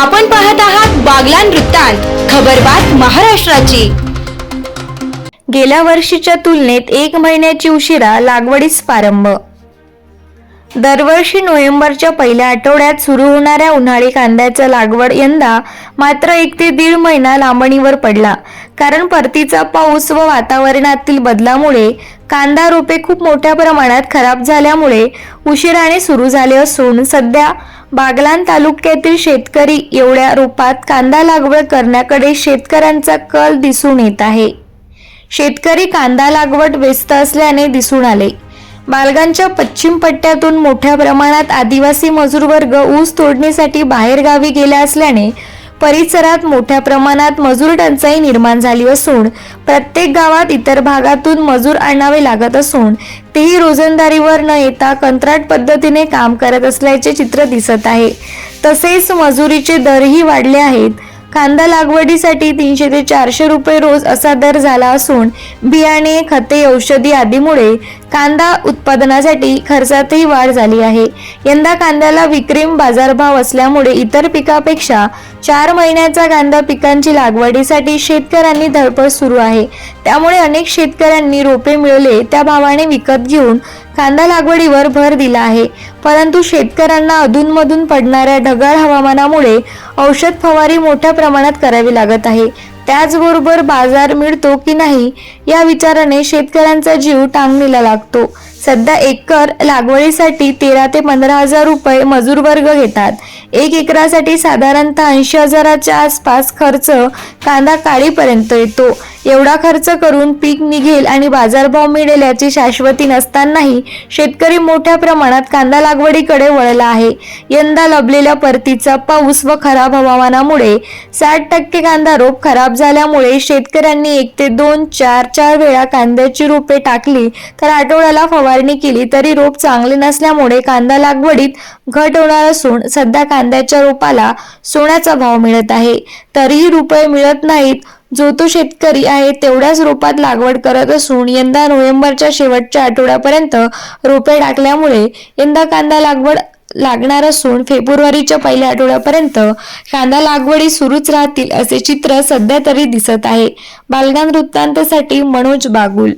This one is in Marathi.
आपण पाहत आहात बागलान वृत्तांत खबरबात महाराष्ट्राची. गेल्या वर्षीच्या तुलनेत एक महिन्याची उशिरा लागवडीस प्रारंभ दरवर्षी नोव्हेंबरच्या पहिल्या आठवड्यात सुरू होणाऱ्या उन्हाळी कांद्याचा लागवड यंदा मात्र एक ते दीड महिना लांबणीवर पडला. कारण परतीचा पाऊस व वातावरणातील बदलामुळे कांदा रोपे खूप मोठ्या प्रमाणात खराब झाल्यामुळे उशिराने सुरू झाले असून सध्या बागलान तालुक्यातील शेतकरी एवढ्या रोपात कांदा लागवड करण्याकडे शेतकऱ्यांचा कल दिसून येत आहे. शेतकरी कांदा लागवड व्यस्त असल्याने दिसून आले. बालगांच्या पश्चिम पट्ट्यातून मोठ्या प्रमाणात आदिवासी मजूर वर्ग ऊस तोडणीसाठी बाहेर गावी गेला असल्याने परिसरात मोठ्या प्रमाणात मजूर टंचाई निर्माण झाली असून प्रत्येक गावात इतर भागातून मजूर आणावे लागत असून तेही रोजंदारीवर न येता कंत्राट पद्धतीने काम करत असल्याचे चित्र दिसत आहे. तसेच मजुरीचे दरही वाढले आहेत. कांदा लागवडीसाठी तीनशे ते चारशे रुपये रोज असा दर झाला असून बियाणे खते औषधी आदीमुळे कांदा उत्पादनासाठी खर्चातही वाढ झाली आहे. यंदा कांद्याला विक्रीम बाजारभाव असल्यामुळे इतर पिकापेक्षा चार महिन्याचा कांदा पिकांची लागवडीसाठी शेतकऱ्यांनी धडपड सुरू आहे. त्यामुळे अनेक शेतकऱ्यांनी रोपे मिळवले त्या भावाने विकत घेऊन कांदा लागवडीवर भर दिला आहे. परंतु शेतकऱ्यांना अधूनमधून पडणाऱ्या ढगाळ हवामानामुळे औषध फवारी मोठ्या प्रमाणात करावी लागत आहे. त्याचबरोबर बाजार मिळतो की नाही या विचाराने शेतकऱ्यांचा जीव टांगणीला लागतो. सध्या एकर लागवडीसाठी तेरा ते पंधरा हजार रुपये मजूर वर्ग घेतात. एक एकरासाठी साधारणतः ऐंशी हजाराच्या आसपास खर्च कांदा काळीपर्यंत येतो. एवढा खर्च करून पीक निघेल आणि बाजारभाव मिळेल याची शाश्वती नसतानाही शेतकरी मोठ्या प्रमाणात कांदा लागवडीकडे वळला आहे. यंदा लभलेल्या परतीचा पाऊस व खराब हवामानामुळे साठ टक्के कांदा रोप खराब झाल्यामुळे शेतकऱ्यांनी एक ते दोन चार चार वेळा कांद्याची रोपे टाकली तर आठवड्याला फवारणी केली तरी रोप चांगले नसल्यामुळे कांदा लागवडीत घट होणार असून सध्या कांद्याच्या रोपाला सोन्याचा भाव मिळत आहे. तरीही रुपये मिळत नाहीत. जो तो शेतकरी आहे तेवढ्याच रोपात लागवड करत असून यंदा नोव्हेंबरच्या शेवटच्या आठवड्यापर्यंत रोपे टाकल्यामुळे यंदा कांदा लागवड लागणार असून फेब्रुवारीच्या पहिल्या आठवड्यापर्यंत कांदा लागवडी सुरूच राहतील असे चित्र सध्या तरी दिसत आहे. बालगान वृत्तांतसाठी मनोज बागुल